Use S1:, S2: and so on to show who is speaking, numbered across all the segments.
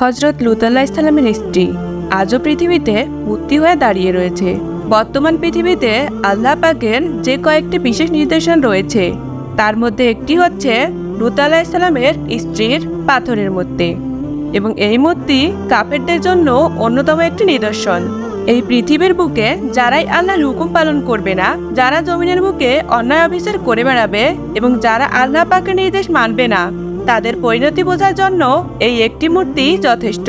S1: হজরত লুতাল্লাহ ইসলামের স্ত্রী। আজও পৃথিবীতে মূর্তি হয়ে দাঁড়িয়ে রয়েছে। বর্তমান পৃথিবীতে আল্লাহ পাকের যে কয়েকটি বিশেষ নির্দেশন রয়েছে, তার মধ্যে একটি হচ্ছে লুতাল্লাহ ইসলামের স্ত্রীর পাথরের মূর্তি। এবং এই মূর্তি কাফেরদের জন্য অন্যতম একটি নিদর্শন। এই পৃথিবীর বুকে যারাই আল্লাহর হুকুম পালন করবে না, যারা জমিনের বুকে অন্যায় অফিসার করে বেড়াবে এবং যারা আল্লাহ পাকের নির্দেশ মানবে না তাদের পরিণতি বোঝার জন্য এই একটি মূর্তি যথেষ্ট।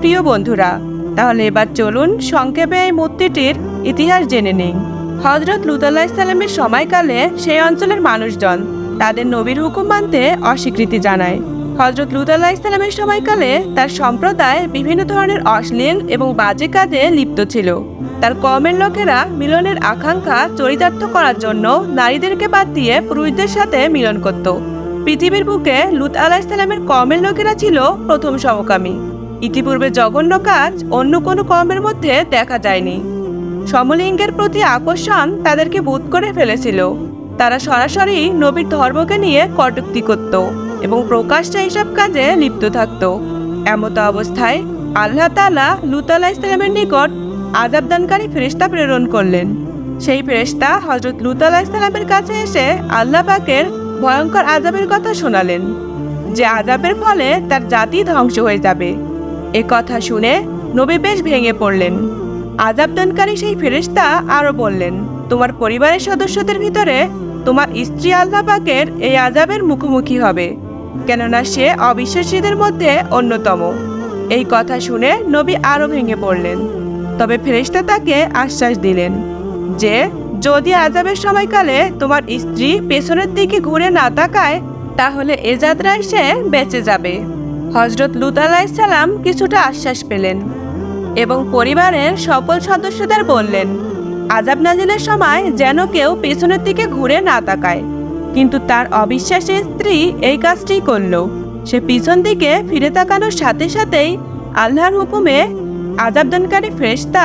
S1: প্রিয় বন্ধুরা, তাহলে এবার চলুন সংক্ষেপে এই মূর্তিটির ইতিহাস জেনে নিন হজরত লুতাল্লাহ ইসলামের সময়কালে সেই অঞ্চলের মানুষজন তাদের নবীর হুকুম মানতে অস্বীকৃতি জানায়। হজরত লুতাল্লাহ ইসলামের সময়কালে তার সম্প্রদায় বিভিন্ন ধরনের অশ্লীল এবং বাজে কাজে লিপ্ত ছিল। তার কমের লোকেরা মিলনের আকাঙ্ক্ষা চরিতার্থ করার জন্য নারীদেরকে বাদ দিয়ে পুরুষদের সাথে মিলন করত। পৃথিবীর বুকে লুত আলাহ ইসলামের কমের লোকেরা ছিল প্রথম সমকামী। ইতিপূর্বে জঘন্য কাজ অন্য কোনো কমের মধ্যে দেখা যায়নি। সমলিঙ্গের প্রতি আকর্ষণ তাদেরকে বোধ করে ফেলেছিল। তারা সরাসরি নবীর ধর্মকে নিয়ে কটুক্তি করত এবং প্রকাশ্যে এইসব কাজে লিপ্ত থাকত। এমত অবস্থায় আল্লাহ তালা লুত আলাহ ইসলামের নিকট আজাবদানকারী ফেরেশতা প্রেরণ করলেন। সেই ফেরেশতা হজরত লুত ইসলামের কাছে এসে আল্লাহ পাকের ভয়ঙ্কর আজাবের কথা শোনালেন, যে আজাবের ফলে তার জাতি ধ্বংস হয়ে যাবে। এ কথা শুনে নবী বেশ ভেঙে পড়লেন। আজাবদানকারী সেই ফেরেশতা আরও বললেন, তোমার পরিবারের সদস্যদের ভিতরে তোমার স্ত্রী আল্লাহ পাকের এই আজাবের মুখোমুখি হবে, কেননা সে অবিশ্বাসীদের মধ্যে অন্যতম। এই কথা শুনে নবী আরও ভেঙে পড়লেন। তবে ফেরেশতা তাকে আশ্বাস দিলেন যে যদি আজাবের সময়কালে তোমার স্ত্রী পেছনের দিকে ঘুরে না তাকায়, তাহলে এ যাত্রায় সে বেঁচে যাবে। হজরত লুত আলাইসাল্লাম কিছুটা আশ্বাস পেলেন এবং পরিবারের সকল সদস্যদের বললেন আজাব নাজিলের সময় যেন কেউ পেছনের দিকে ঘুরে না তাকায়। কিন্তু তার অবিশ্বাসী স্ত্রী এই কাজটি করল। সে পিছন দিকে ফিরে তাকানোর সাথে সাথেই আল্লাহর হুকুমে আজাবদানকারী ফেরেশতা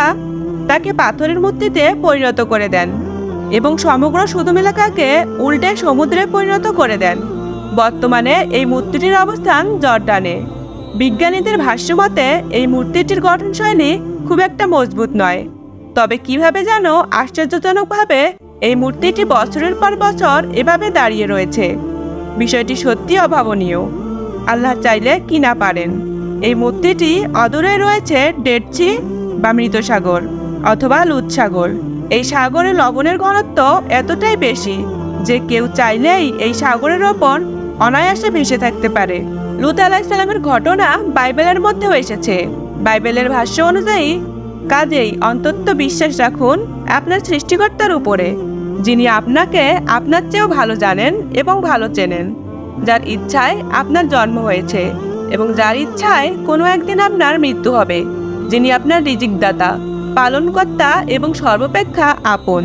S1: তাকে পাথরের মূর্তিতে পরিণত করে দেন। এবং সমগ্র সুদম এলাকাকে উল্টে সমুদ্রে পরিণত করে দেন। বর্তমানে এই মূর্তিটির অবস্থান জর্ডানে। বিজ্ঞানীদের ভাষ্যমতে এই মূর্তিটির গঠনশৈলী খুব একটা মজবুত নয়। তবে কীভাবে যেন আশ্চর্যজনকভাবে এই মূর্তিটি বছরের পর বছর এভাবে দাঁড়িয়ে রয়েছে। বিষয়টি সত্যি অভাবনীয়। আল্লাহ চাইলে কি না পারেন। এই মূর্তিটি অদূরে রয়েছে ডেডসি বা মৃত সাগর অথবা লুৎ সাগর। এই সাগরে লবণের ঘনত্ব এতটাই বেশি যে কেউ চাইলেই এই সাগরের ওপর অনায়াসে ভেসে থাকতে পারে। লুত আলাহিসাল্লামের ঘটনা বাইবেলের মধ্যেও এসেছে। বাইবেলের ভাষ্য অনুযায়ী, কাজেই অন্তত বিশ্বাস রাখুন আপনার সৃষ্টিকর্তার উপরে, যিনি আপনাকে আপনার চেয়েও ভালো জানেন এবং ভালো চেনেন, যার ইচ্ছায় আপনার জন্ম হয়েছে এবং যার ইচ্ছায় কোনো একদিন আপনার মৃত্যু হবে, যিনি আপনার রিজিকদাতা। পালনকর্তা এবং সর্বাপেক্ষা আপন।